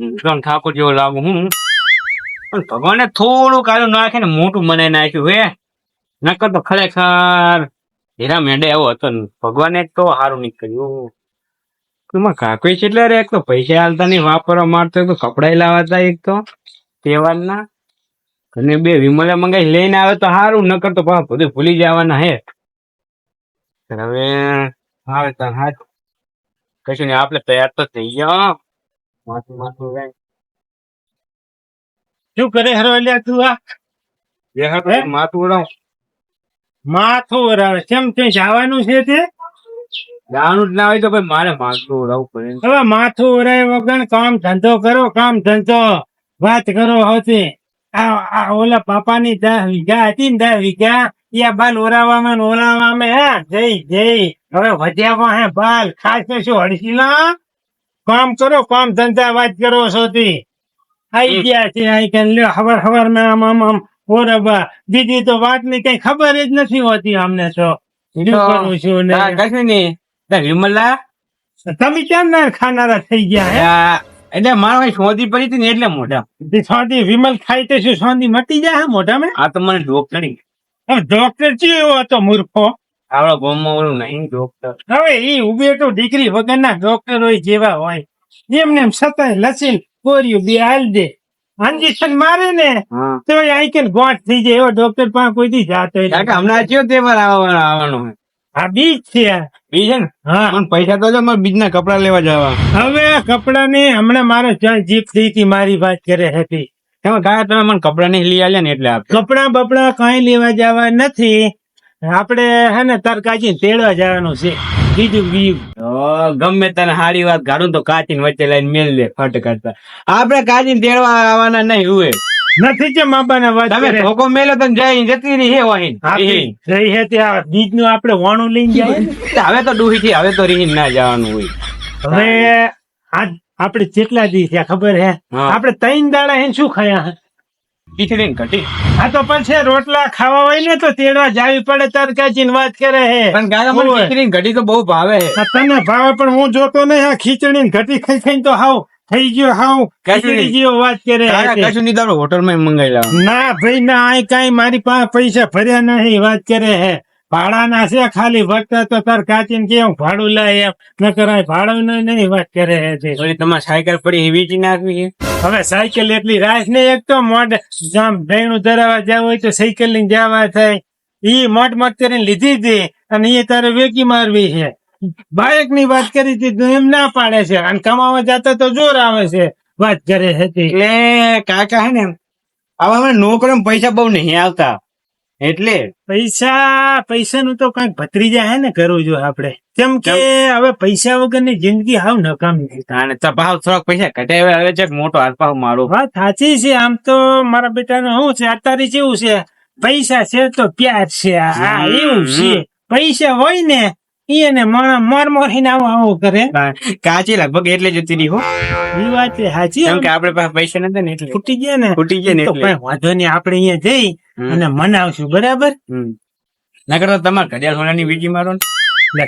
વિક્રમ ઠાકોર જેવો લાગુ હું પણ ભગવાને થોડું કાળું નાખે ને મોટું મને નાખ્યું, હે. નકર તો ખરેખર હીરા મેંડે એવો હતો ભગવાને તો સારું નીકળ્યું. એમાં કાકોઈ છે એટલે એક તો પૈસા હાલતા નહીં, વાપરવા મારતો એક તો કપડા લાવતા એક તો. તહેવારના? અને બે વિમલે મંગાઈ લઈને આવે તો સારું ન કરતો પાછા બધું ભૂલી જવાના હે. હવે આવે તો હા કશું નહીં આપણે તૈયાર તો થઈ ગયા માથું માથું ગાય શું કરે હરવલ્યા તું આ? બે હાથ માથું ઉડાવ માથું વરાવે. કેમ તે જવાનું છે તે? જાણું જ ના હોય તો ભાઈ મારે માથું ઉડાવવું પડે. હવે માથું ઉડાય વગર કામ ધંધો કરો કામ ધંધો. વાત કરો હોતી. આ ઓલા પાપાની દસ વીઘા હતી ને દસ વીઘા યા બાલ ઓરાવામાં ઓરાવામાં હે. જઈ જઈ હવે વધ્યા હે? બાલ ખાસ તો શું હડસીલા કામ કરો કામ ધંધા વાત કરો સોતી આઈ ગયા છે આઈ કે લ્યો હવાર હવારમાં આમ આમ આમ ઓરબા. દીદી તો વાતની કઈ ખબર જ નથી હોતી અમને તો. કરું છું ને? કશું નહીં વિમલા તમે કેમ ના ખાનારા થઈ ગયા હે? એટલે મારા ભાઈ શોધી પડી હતી ને એટલે મોઢા તે વિમલ ખાઈ તો શું સોંધી મટી જાય મોઢા મેં આ તો મને ડોક્ટર ડોક્ટર છે એવો હતો મૂર્ખો? આવડો ગોમમાં ઓલું નહીં ડોક્ટર હવે એ ઊભી તો દીકરી વગરના ડોક્ટર હોય જેવા હોય. એમને એમ સતાય લસીન કોર્યું બે હાલ દે. ઇન્જેક્શન મારે ને તો આઈ કે ગોઠ થઈ જાય. એવો ડોક્ટર પાસે કોઈથી જાતો હમણાં કયો તહેવાર આવવાનો આવવાનો આ બીજ છે. બીજ ને? હા. મને પૈસા તો મારે બીજના કપડા લેવા જવા. હવે કપડા ને હમણાં મારે જીપ થઈ હતી મારી વાત કરે હતી એમાં કાકા તમે મને કપડા નહીં લઈ આવ્યા ને એટલે કપડા બપડા કઈ લેવા જવા નથી. આપણે હે ને તરકાજી તેડવા જવાનું છે. બીજું બીજું. ગમે તને સારી વાત કાઢું તો કાચીને વચ્ચે લઈને મેલ દે ફટ કરતા. આપડે કાચીને તેડવા આવવાના નહીં હોય નથી કે માબાને વાત તમે કરે. મેલો તો જઈ જતી રહી હે વાહીન રહી હે ત્યાં બીજનું આપણે વાણું લઈને જાય. હવે તો ડૂહી થી હવે તો રહી ના જવાનું હોય. હવે આજ આપણે કેટલા દી થયા ખબર હે? આપણે ત્રણ દાડા હે શું ખાયા? ખીચડી ને હા આ તો પછી રોટલા ખાવા હોય ને તો તેડવા જાવી પડે તરકાજી વાત કરે હે. પણ કાકા મને. ખીચડી ને તો બહુ ભાવે છે તને ભાવે પણ હું જોતો નહીં આ ખીચડી ને ઘટી ખાઈ ખાઈને તો હાવ થઈ ગયો હાઉ કશું જેવો વાત કરે હે. કશું નહીં તારો હોટલમાં મંગાવી ના ભાઈ ના આ કઈ મારી પાસે પૈસા ભર્યા નહીં વાત કરે હે. ભાડાના છે ખાલી વખત તો તાર કાચીને કેમ ભાડું લાય એમ. ન કરાય ભાડું નહીં વાત કરે હે. તમારે સાયકલ પડી વેચી નાખવી હવે સાયકલ એટલી રાસ ને એક તો મોઢ જામ ભેણું ધરાવા જવું હોય તો સાયકલ લઈને જવા થાય. ઈ મોટ મોટ કરીને લીધી હતી અને એ તારે વેકી મારવી છે. બાઇકની વાત કરી હતી એમ ના પાડે છે. અને કમાવા જતા તો જોર આવે છે વાત કરે હતી એટલે કાકા હે ને આવા મને નોકરીમાં પૈસા બહુ નહીં આવતા. એટલે પૈસા પૈસા નું તો કંઈક ભત્રીજા હે ને કરવું જોઈએ આપડે કેમ કે હવે પૈસા વગરની જિંદગી હાવ નકામી છે. અને તપાવ થોડાક પૈસા ઘટાડ્યા હવે છે મોટો હાથ પાવ મારો હા સાચી છે આમ તો મારા બેટાનું શું છે અત્યારે કેવું છે. પૈસા છે તો પ્યાર છે આ એવું છે. પૈસા હોય ને એને માણા માર મોરીને આવું આવો કરે. કાચી લગભગ એટલે જતી રહી હો. એ વાત છે સાચી કેમ કે આપડે પાસે પૈસા નતા ને એટલે. ફૂટી ગયા ને. ફૂટી ગયા ને તો કઈ વાંધો નહીં આપણે અહીંયા જઈ અને મનાવશું બરાબર? ના કરતા તમારે ઘડિયાળ સોનાની વીજી મારો ને.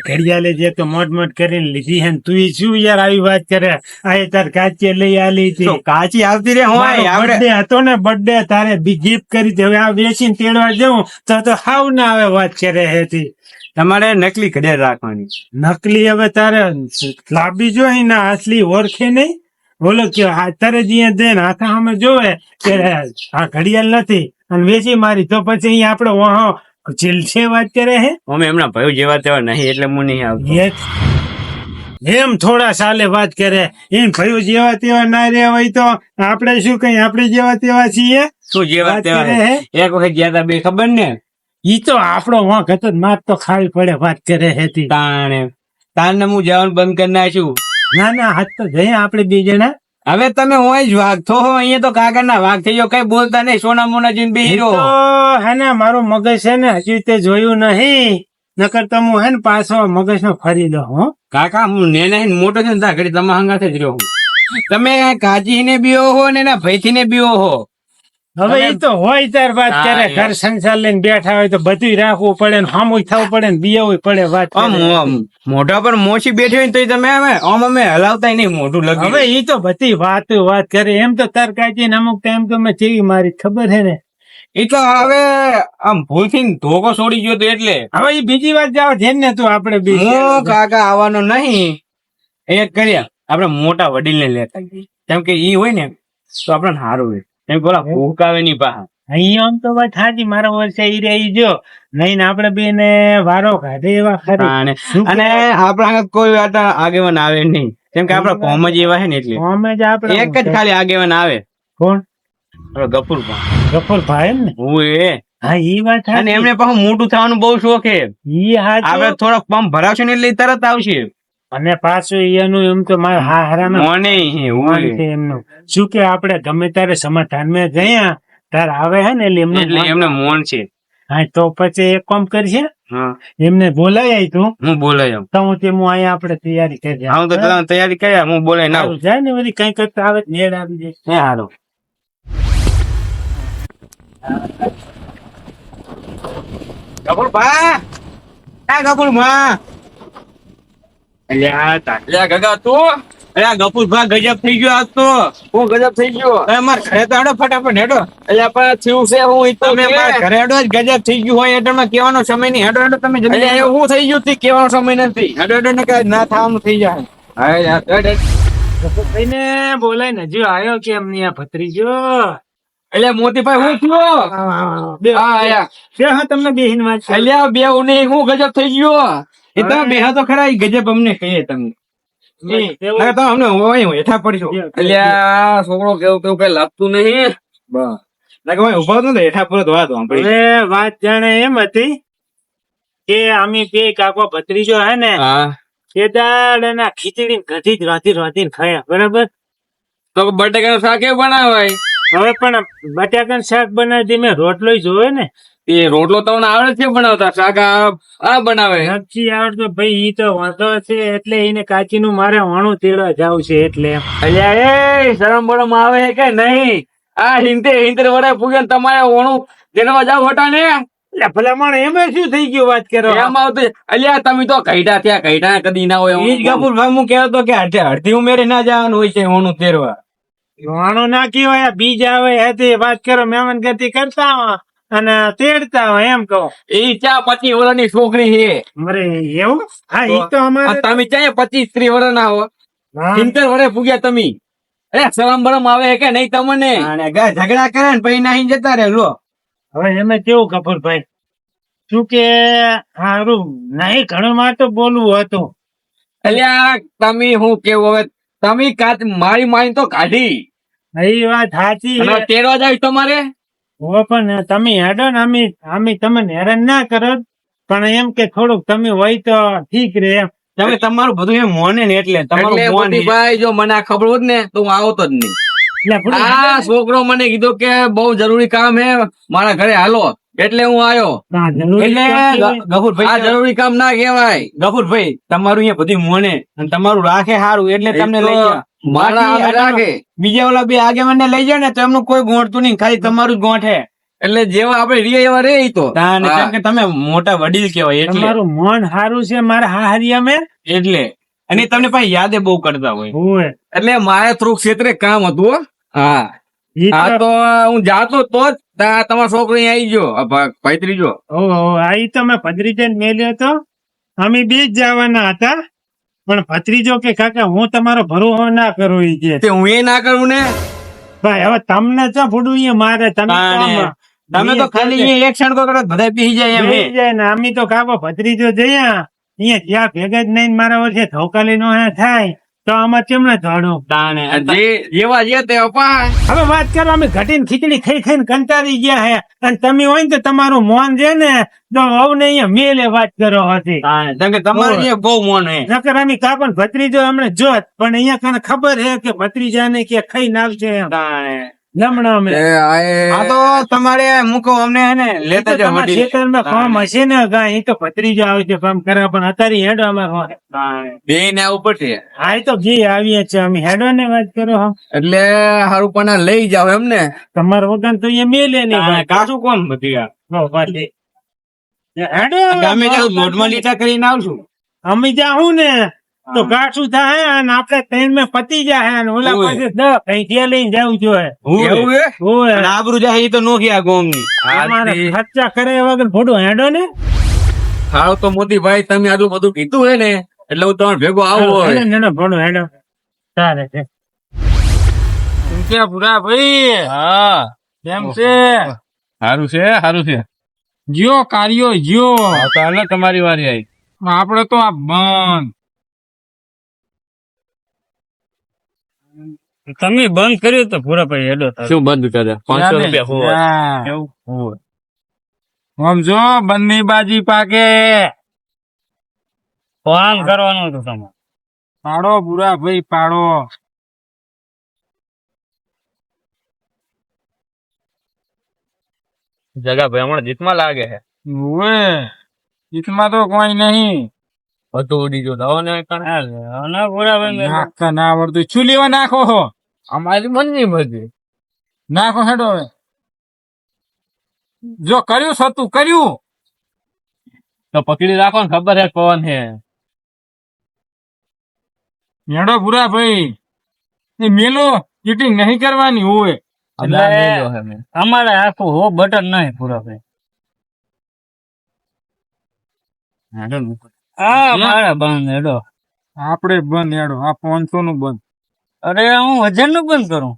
ઘડિયાળે જે તો મોટ મોટ કરીને લીધી હે ને તું શું યાર આવી વાત કરે? આ તાર કાચી લઈ આલી હતી. કાચી આવતી રે હોય આવડે. હતો ને બર્થડે તારે બી ગિફ્ટ કરી દે હવે આ વેચીને તેડવા જવું તો તો હાવ ના આવે વાત કરે હતી તમારે નકલી ઘડિયાળ રાખવાની નકલી હવે તારે લાંબી જોઈ ને અસલી ઓળખે નહીં. બોલો કે આ તારે જ્યાં દે ને હાથા સામે જોવે કે આ ઘડિયાળ નથી. અને વેચી મારી. તો પછી અહીંયા આપડે વહો જીલશે વાત કરે હે? અમે એમના ભાઈ જેવા તેવા નહીં એટલે હું નહીં આવતો. એમ થોડા સાલે વાત કરે. એમ ભાઈઓ જેવા તેવા ના રે હોય તો આપણે શું કઈ? આપણે જેવા તેવા છીએ? શું જેવા તેવા એક વખત જ્યાં બે ખબર ને? ઈ તો આપણો વાંક હતો માત તો ખાવી પડે વાત કરે હતી. તાણે. તારને હું જવાનું બંધ કરી નાખ્યું. ના ના હાથ તો જઈએ આપણે બે જણા. હવે તમે હોય જ વાઘ. થો હો અહીંયા તો કાકા ના વાઘ થઈ ગયો. કઈ બોલતા નહીં સોના મોના જીન બી હીરો. હે ને મારું મગજ છે ને હજી તે જોયું નહીં. નકર તો હું હે ને પાછો મગજ નો ફરી દો હો. કાકા હું ને મોટો છે ને ઘડી તમારા હંગાથે જ રહ્યો તમે કાજી ને બીઓ હો ને એના ભાઈ ને બીઓ હો હવે એ તો હોય ત્યાર વાત કરે ઘર સંસાર લઈને બેઠા હોય તો બધું રાખવું પડે ને હામું થવું પડે ને બીયવું પડે વાત મોઢા પર મોછી બેઠી હોય તોય તમે અમે આમ અમે હલાવતા નહીં મોઢું લગી. હવે એ તો બધી વાત વાત કરે. એમ તો તાર કાચી ને અમુક ટાઈમ તો મેં ચેવી મારી ખબર છે ને. એ તો હવે આમ ભૂલથી ધોકો છોડી ગયો તો એટલે. હવે એ બીજી વાત જાવ છે ને તું આપણે બીજું કાકા આવવાનો નહીં. એ કર્યા આપણે મોટા વડીલ ને લેતા કેમ કે ઈ હોય ને તો આપણે સારું હોય કે પેલા ભૂખ આવે ની પાહા અહીંયા આમ તો ભાઈ થાજી મારા વર્ષે ઈ રહી જો નહીં આપણે બી ને વારો કાઢે એવા ખરી. અને આપણા કોઈ આગેવાન આવે નહીં. કેમ કે આપણા કોમ જ એવા છે ને એટલે. કોમ જ આપણે એક જ ખાલી આગેવાન આવે. કોણ? ગફુર ભાઈ ગફુર ભાઈ ને? હું એ. હા ઈ વાત અને. એમને પાછું મોટું થવાનું બહુ શોખ છે. આપણે થોડોક પંપ ભરાવશું ને એટલે તરત આવશે. અને પાછું એનું એમ તો મારા હારાના એમનું. શું કે આપણે ગમે ત્યારે સમાધાનમાં ગયા ત્યારે આવે હે ને એટલે એટલે એમને મોન છે. હા તો પછી એક કામ કરશે એમને બોલાય તું. હું બોલાય તો હું તે હું અહીંયા આપણે તૈયારી કરી હા તો તૈયારી કર્યા હું બોલાય ના. જાય ને બધી કઈ કરતા આવે નેડ આવી જાય. હે હારો. કપૂર ભા એ કપૂરમાં અલ્યા ગગા તું? અલ્યા ગપુર ગજબ થઈ ગયો આજ તો. હું ગજબ થઈ ગયો? અરે માર ઘરે તો હેડો ફટાફટ હેડો. એટલે પણ થયું છે હું ઈ તો તમે કે. ઘરે હેડો જ ગજબ થઈ ગયું હોય એટલે માં સમય નહીં. હેડો હેડો તમે જલ્દી હું થઈ ગયું તી કહેવાનો સમય નથી. હેડો હેડો ને કાંઈ ના થવાનું થઈ જાય. હા યાર, હેડ, હેડ. ભાઈને બોલાય ને જો આવ્યો કેમ એમની આ ભત્રીજો? એટલે મોતીભાઈ હું થયો? બે હા આયા. બે હા તમને બેહીન વાત છે. એટલે બે હું ગજબ થઈ ગયો. એ તમે બેહા તો ખરા ગજબ અમને કહીએ તમને. ના છોકરો કેવું કેવું કઈ લાગતું નહીં ઊભા તો હેઠા પર તો વાત જાણે એમ હતી કે અમે બે કાકો ભત્રીજો હે ને હા. એ દાડ એના ખીચડી ને જ રાતી રાતી ખાયા બરાબર? તો બટાકાનું શાક એ બનાવાય? હવે પણ બટાકાનું શાક બનાવી મેં રોટલો જોયો ને એ રોટલો તમને આવડે છે બનાવતા? શાક આ બનાવે? સબ્જી આવડતો ભાઈ ઈ તો વાંધો છે એટલે એને કાચી નું મારે વાણું તેડવા જાવ છે એટલે. અલ્યા એ શરમ બરમ આવે કે નહીં? આ હિંતે હિંતર વડે પૂગે તમારે વાણું તેડવા જાવ હોટા ને? એટલે ભલામણ એમાં શું થઈ ગયું વાત કરો? એમ આવતું અલ્યા તમે તો કઈડા ત્યાં કઈડા કદી ના હોય ઈ કપૂર ભાઈ હું કહેતો કે અડધી અડધી ઉમેરે ના જવાનું હોય છે ઓનું તેરવા વાણું નાખી હોય આ બીજ આવે હતી વાત કરો મહેમાન ગતિ કરતા અને તેડતા હોય એમ કહો. એ ચા પચીસ વર્ષની છોકરી છે? અરે એવું? હા એ તો અમારે તમે ચા પચીસ ત્રીસ વર્ષ ના હો. સિત્તેર વર્ષે પૂગ્યા તમે. અરે શરમ બરમ આવે કે નહીં તમને? ઝઘડા કરે ને પછી નાહી જતા રહે લો. હવે એમાં કેવું કપૂરભાઈ શું કે હારું? નહીં ઘણું માં તો બોલવું હતું. અલ્યા તમે હું કેવું હવે? તમે કાચ મારી મારી તો કાઢી. એ વાત સાચી. તેડવા જાય તમારે? હો પણ તમે હેડો ને અમે અમે તમને હેરાન ના કરો. પણ એમ કે થોડુંક તમે હોય તો ઠીક રે એમ તમે તમારું બધું એમ મોને ને એટલે તમારું ભાઈ જો મને આ ખબર હોત ને તો હું આવતો જ નહીં. આ છોકરો મને કીધો કે બહુ જરૂરી કામ હે મારા ઘરે હાલો. એટલે હું આવ્યો એટલે ગફુરભાઈ આ જરૂરી કામ ના કહેવાય. ગફુરભાઈ તમારું અહીંયા બધું મોને અને તમારું રાખે સારું એટલે તમને લઈ ગયા બીજા ઓલા બે આગેવાન ને લઈ જાય ને તો એમનું કોઈ ગોઠતું નહીં ખાલી તમારું જ ગોઠે. એટલે જેવા આપણે રીએ એવા રે તો. તાને કે તમે મોટા વડીલ કેવાય એટલે. મારું મન સારું છે મારા હાહરિયા મેં એટલે. અને તમને પાછી યાદે બહુ કરતા હોય. હોય. એટલે મારે થોડુંક ક્ષેત્રે કામ હતું હો. હા. હા તો હું જાતો તો જ તા તમારો છોકરો અહીં આવી ગયો આ ભા- ભાઈત્રીજો ઓહો આ તમે તો મેં ભત્રીજાને મેલ્યો તો. અમે બે જ જવાના હતા. પણ ભત્રીજો કે કાકા હું તમારો ભરોસો ના કરું ઈ કે. તે હું એ ના કરું ને? ભાઈ હવે તમને ચા ફૂડું મારે? તમે તમે તો ખાલી એક ક્ષણ કરો બધા પી જાય એમ જાય ને આમી તો કાકો ભત્રીજો જયા. અહીંયા જ્યાં ભેગા જ નહીં મારા વર્ષે ધોકાલી નો થાય. તો આમાં ચેમણે ધોડું તાને જે જેવા જે તે અપાય. હવે વાત કરો અમે ઘટીને ખીચડી ખાઈ ખાઈને કંટાળી ગયા હે. અને તમે હોય ને તો તમારું મોન છે ને તો અવને અહીંયા મેલે વાત કરો હતી તમે તમારું કે તમારે અહીંયા બહુ મોન હે. નકર અમે કાકો ભત્રીજો એમણે જોત પણ અહીંયા કને ખબર હે કે ભત્રીજાને કે ખાઈ નાખશે એમ. તમારે મૂકો અમને હે ને લેતા જાઓ ખેતરમાં કામ હશે ને ગાય તો ભત્રીજો આવે છે કામ કરે પણ અત્યારે હેડો અમારે બે ને આ ઉપર હા એ તો ઘી આવીએ છે અમે હેડો ને વાત કરો હા. એટલે હારું પણ લઈ જાવ એમ ને. તમારા વગર તો એ મેલે નહીં કાશું કોમ બધી આ? હો, વાલી. હેડો ગામે મોઢમાં લીટા કરીને આવશું. અમે જાઉં ને. તો ગાઠું થાય અને આપણે ટ્રેનમાં પતી જાય અને ઓલા. પાસે દસ પૈસા લઈને જવું જોઈએ એવું હે? ઓય. અને જાય એ તો નોખી આ ગોમની. અમારે ખર્ચા કરે વગર ફોટો હેડો ને. હારું તો મોતી ભાઈ તમે આટલું બધું કીધું હે ને એટલે હું તમારે ભેગો આવું હેડો, હોય હેડો, સારે છે. ક્યાં પૂરા ભાઈ હા. કેમ છે? સારું છે સારું છે. જીઓ કાર્યો જીઓ ચાલો તમારી વારી આવી. આપડે તો આ બંધ. તમે બંધ કર્યો તો પૂરા ભાઈ હેડો શું બંધ કરે પાંચસો રૂપિયા હોવા. કેવું સમજો બંને બાજી પાકે. ફોન કરવાનું હતું તમારે પાડો પૂરા ભાઈ પાડો. જગા ભાઈ હમણાં જીતમાં લાગે છે. ઓવે જીતમાં તો કોઈ નહીં. બધું ઉડી ગયું. દવા ને નાખતા ના આવડતું. શું લેવા નાખો છો અમારી મનની મરજી. નાખો હેડો હવે. જો કર્યું સતું કર્યું. તો પકડી રાખો ને ખબર હે કોણ હે. હેડો પૂરા ભાઈ. એ મેલો ચીટિંગ નહીં કરવાની હોય. એટલે. અમારે આખું હો બટન નહીં પૂરા ભાઈ. હા મારા બંધ હેડો. આપણે બંધ હેડો. આ પાંચસો નું બંધ. અરે હું હજારનું બંધ કરું.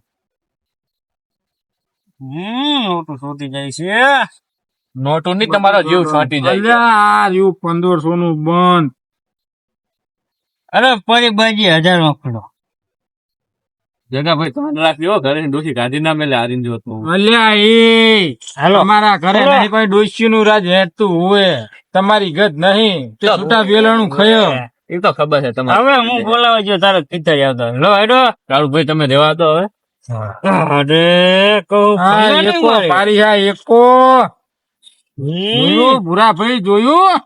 હમ નોટું શોધી જાય છે. નોટું ની તમારો જીવ છાંટી જાય અલ્યા આ રહ્યું પંદરસો નું બંધ. અરે પરી બાજી હજારમાં ખડો જગા ભાઈ ત્રણ ઘરે ડોસી ગાંધી ના મેલે હારીને જોતું અલ્યા એ અમારા ઘરે નહીં કોઈ ડોસી નું રાજ હોય. તમારી ગત નહીં. તે છૂટા વેલણું ખયો એ તો ખબર છે તમારે. હવે હું બોલાવા જો તારો પિત્તર આવતો લો હેડો. કાળુ ભાઈ તમે દેવા દો હવે. અરે કહું પારી હા એકો. જોયું? ભૂરા ભાઈ જોયું?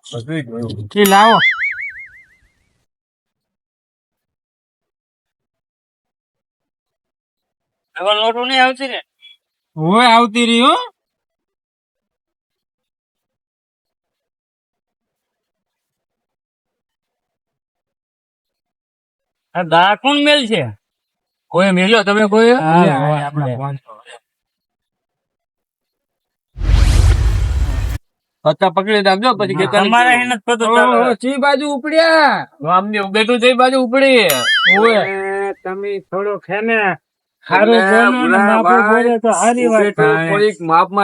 કે લાવો. હવે લોટો નહીં આવતી ને? હું આવતી રહી આ મેલ છે? કોઈ મેલ્યો? તમે કોઈ? પત્તા પકડી નાખજો પછી કે અમારે એને પતો ચી બાજુ ઉપડ્યા? આમની બેઠું છે બાજુ ઉપડી. ઓવે. તમે થોડો ખેને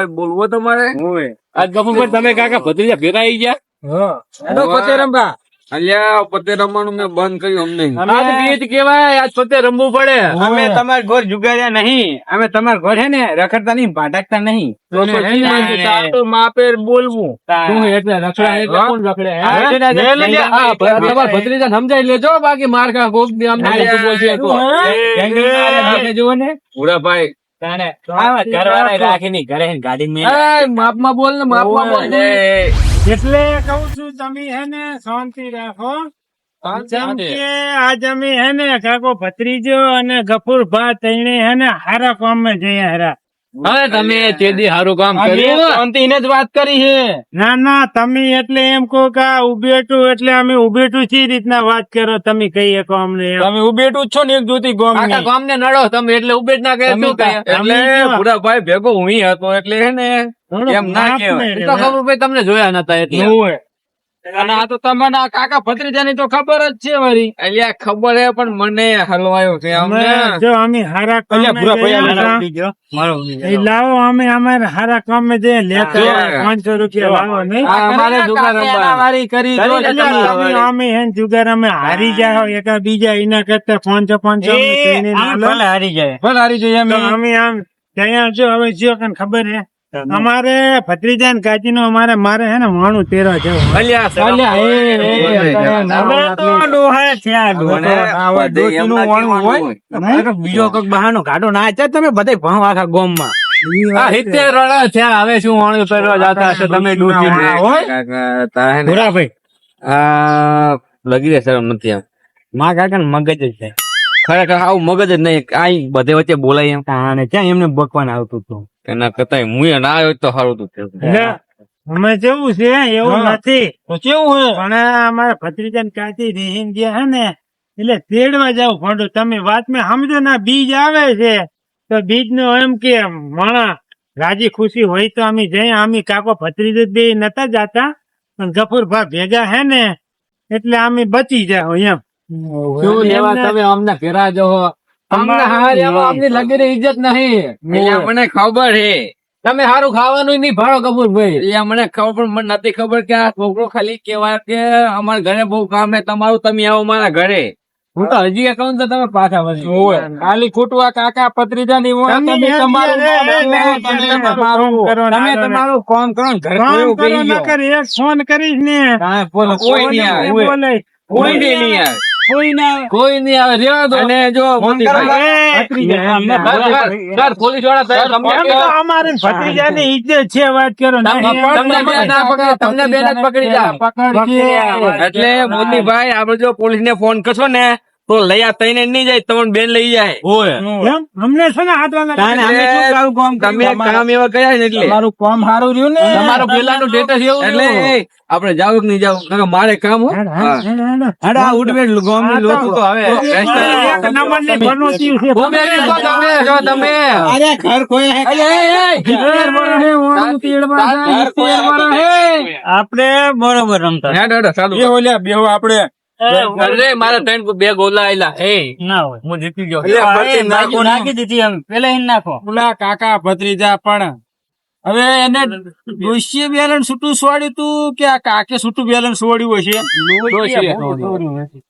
બોલવો તમારે? આજ ગફુર તમે કાકા ભત્રીજા ભેગા આવી ગયા? હો. હેડો પતે રંબા. અલ્યા પતે રમવાનું મેં બંધ કર્યું અમને. આજ ગીત કેવાય આજ પતે રમવું પડે. અમે તમારા ઘર જુગાર્યા નહીં. અમે તમારા ઘર હે ને રખડતા નહીં ભાટકતા નહીં. માપે બોલવું. શું એટલે રખડા કોણ રખડે હે? હા, એટલે જ- લે લે લે. હા, તમારા ભત્રીજાને સમજાઈ લેજો બાકી માર ખા કોક દી આમ હા, ખોટું બોલશે તો. એ, જુઓ ને. પૂરા ભાઈ ઘરે ગાડી માપમાં બોલ ને માપમાં બોલ. એટલે કહું છું તમે હે ને શાંતિ રાખો. જેમ કે આજ અમે હે ને કાકો ભત્રીજો અને ગફુર ભા તઈને હે ને હારા કામમાં જઈએ હારા હવે તમે ચેદી સારું કામ કર્યું શાંતિને જ વાત કરી છે ના ના તમે એટલે એમ કહો કે ઉભેટું એટલે અમે ઉભેટું છે રીતના વાત કરો? તમે કહીએ કહો અમને. તમે ઉભેટું જ છો ને એક જોતી ગોમ ગામ ને નડો તમે એટલે ઉભેટ ના કહે તમે શું કહે? એટલે તમે પૂરા ભાઈ ભેગો હું હતો એટલે હે ને એમ ના કહેવાય. તો ખબર ભાઈ તમને જોયા નતા એટલે. હોય. અને આ તો તમને કાકા ભત્રીજાની તો ખબર જ છે મારી અલ્યા ખબર હે પણ મને હલવાયો છે અમને જો અમે હારા એ લાવો અમે અમારે હારા કામ જે લેતા જો. આવો. પાંચસો રૂપિયા લાવો નહીં અમારે જુગાર રમવા. વારી કરી. અમે અમે હે જુગાર અમે હારી જાય એકા બીજા એના કરતા પાંચસો પાંચસો અમને કહીને ના લો. હારી જાય ભલે હારી જાય અમે અમે આમ ત્યાં જો હવે જો કન ખબર હે અમારે ભત્રીજા કાચી નો અમારે મારે હે ને માણું તેરા તો બીજો કંઈક બહાનો કાઢો ના છે તમે બધા ભણવા આખા ગોમમાં સિત્તેર હવે શું વાણું કરવા જતા હશો તમે. ભોરાભાઈ આ લગી નથી માં કાકા મગજ જ છે. ખરેખર આવું મગજ જ નહીં. આઈ બધે વચ્ચે બોલાય એમ. કારણે ક્યાં એમને બકવાન આવતું હતું? એના કરતા હું ના આવ્યો તો સારું હતું. એટલે અમે જેવું છે એવું નથી. તો કેવું હોય પણ અમારા ભત્રીજા ને કાચી રીહીન જે હે ને એટલે તેડવા જાવ ફોટો તમે વાત મેં સમજો ના બીજ આવે છે. તો બીજ નો એમ કે માણા રાજી ખુશી હોય તો અમે જઈએ અમે કાકો ભત્રીજો બે નતા જાતા. પણ ગફુરભા ભેગા હે ને એટલે અમે બચી જાવ એમ. શું લેવા તમે અમને ફેરા જો અમને હાર અમને લગી રહી ઇજ્જત નહીં. મને ખબર હે. તમે સારું ખાવાનું નહીં ભાડો કપૂરભાઈ એ અમને ખબર પણ મને નથી ખબર કે આ છોકરો ખાલી કેવા કે અમારા ઘરે બહુ કામ હે તમારું તમે આવો મારા ઘરે. હું તો હજી કહું તો તમે પાછા વળી. ખાલી ખૂટવા આ કાકા પત્રીજા ની તમે તમારું તમે તમારું કોમ કરો. ઘરે ફોન કરીશ ને. કાંઈ બોલો, કોઈ નહીં આવે. કોઈ ના કોઈ નહીં આવે રેવા દો. અને જો સર, પોલીસવાળા તમને અમારે ભત્રીજાની ઇજ્જત છે વાત કરો. તમને બે ના પકડે તમને બે પકડી જા એટલે મોદીભાઈ આપડે જો પોલીસ ને ફોન કરશો ને. તો લઈ આ તઈને નહીં જાય તમને બેન લઈ જાય. એમ? અમને છે ને હાથ વાગા અમે શું કામ કામ તમે કામ એવા કયા ને એટલે. મારું કામ સારું રહ્યું ને. તમારું પેલાનું સ્ટેટસ એવું એટલે. આપણે જાવ કે નહીં જાવ? મારે કામ હો. હેડ, હેડ, હેડ, હેડ. અરે આ ઉઠબેઠ ગામની લોતું તો હવે એક નંબરની ભનોતી છે. ગમે તે કહો તમે, જો તમે. અરે ઘર કોઈ હે. અલે, એ, એ, હે, ઓણું તેડવા જાય, ઘર કોઈ તેર હે. આપણે બરોબર રમતા. હેડ, હેડ, ચાલુ કર. અરે, મારા ત્રણ બે ગોલા આયલા. એ ના હોય. હું જીતી ગયો. નાખો દીધી એમ. પેલા એને નાખો. ઓલા કાકા ભત્રીજા પણ. હવે એને ડોશીએ બેલેન્સ છૂટું છોડ્યું તું કે આ કાકે છૂટું બેલેન્સ છોડ્યું હશે?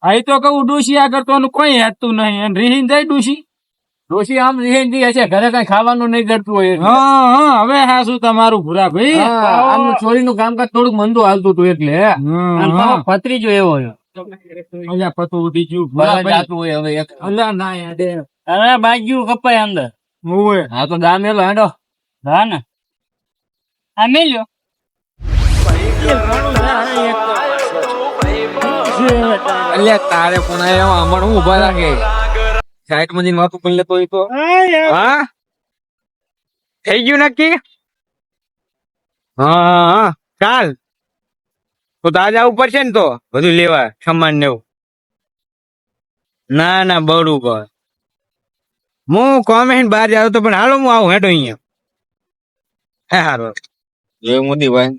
આ તો કહું ડોશી આગળ તો કોઈ હેતું નહીં. અને રીહીન જાય ડોશી? ડોશી આમ રિહેન્ડી હશે. ઘરે કઈ ખાવાનું નહીં કરતું હોય. હા હા હવે હા શું તમારું ભૂરા ભાઈ? આમ ચોરીનું કામકાજ થોડુંક મંદું હાલતું હતું એટલે. અને જો એવો. અલ્યા પતો ઉઠી ગયું. બહાર જાતું હોય હવે એક. અલ્યા ના યાદે હવે બાજુ કપાય અંદર. ઓય હા તો હેડો. ને. આ મેલ્યો. અલ્યા તારે પણ હમણાં હું ઊભા રાખે. સાઈડમાં જઈને વાતું કરી લેતો હોય તો. હા થઈ ગયું નક્કી? હા હા, હા તો તાજા ઉપર છે ને તો? બધું લેવા સામાન ને એવું. ના ના બરું કર હું કોમેન્ટ બહાર જાવ તો પણ હાલો હું આવું હેડો અહીંયા. હે હારો જય મોદીભાઈ.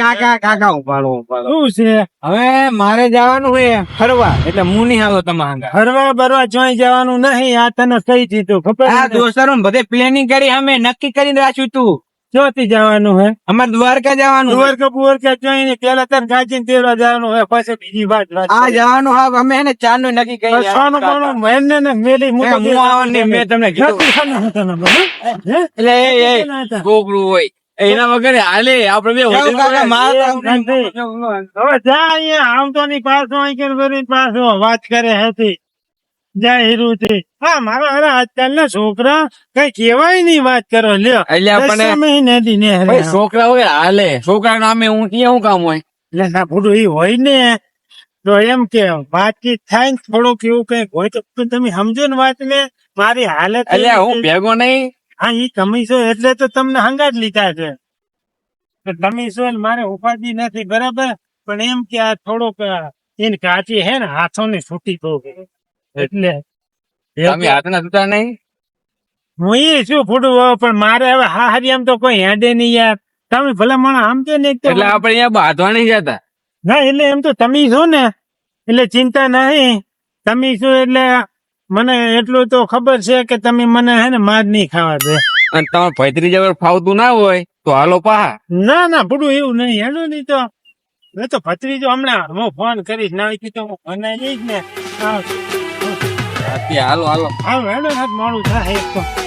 કાકા કાકા ઉપાડો ઉપાડો શું છે? હવે મારે જવાનું હોય ફરવા. એટલે હું નહીં આવો તમારા ફરવા બરવા ચોઈ જવાનું નહીં. આ તને કઈ દીધું ખબર આ છે? બધે પ્લેનિંગ કરી અમે નક્કી કરીને રાખ્યું તું. ચોથી જવાનું હે? અમારે દ્વારકા જવાનું દ્વારકા બુવારકા જોઈને પેલા તને ગાજીને તેરવા જવાનું હોય પછી બીજી વાત આ જવાનું હા અમે એને ચારનું નક્કી કરી સોનું કોનું મેને ને મેલી હું તો હું આવવાનું મેં તમને કીધું. હું. હે? એટલે એ છોકરું હોય. એના વગર હાલે આપડે બે હોટલ હવે જા અહીંયા આમ તો ની પાછો અહીં કે પાછો વાત કરે હતી જા છે. હા મારો અરે આજકાલના છોકરા કઈ કેવાય નહીં વાત કરો લ્યો. એટલે આપણે દસ મહિને દી ને હરે. ભાઈ છોકરા હોય હાલે. છોકરા નામે હું ત્યાં કામ હોય? એટલે ના પૂરું એ હોય ને. તો એમ કે વાતચીત થાય ને થોડુંક એવું કંઈક હોય તો તમે સમજો ને વાત ને મારી હાલત એટલે હું ભેગો નહીં? હા એ કમીશો એટલે તો તમને હંગાત લીધા છે. કમીશો મારે ઉપાધિ નથી બરાબર? પણ એમ કે આ થોડોક એને કાચી હે ને હાથો ને છૂટી તો એટલે તમે હાથના જૂતા નહીં? હું એ શું ફૂટું પણ મારે હવે હા હારી આમ તો કોઈ હેડે નહીં યાર. તમે ભલે મને સમજો ને એક તો એટલે આપણે અહીંયા બાંધવા નહીં જતા? ના એટલે એમ તો તમે છો ને એટલે ચિંતા નહીં. તમે શું એટલે મને એટલું તો ખબર છે કે તમે મને હે ને માર નહીં ખાવા દે. અને તમારે ભૈત્રી જવર ફાવતું ના હોય તો હાલો પા ના ના પડું એવું નહીં. હેડો નહીં તો. મેં તો ભત્રીજો હમણાં હું ફોન કરીશ ના કીધું તો હું બનાવી જઈશ ને હાલો હાલો. હા હેડો હાથ મોડું થાય એક તો.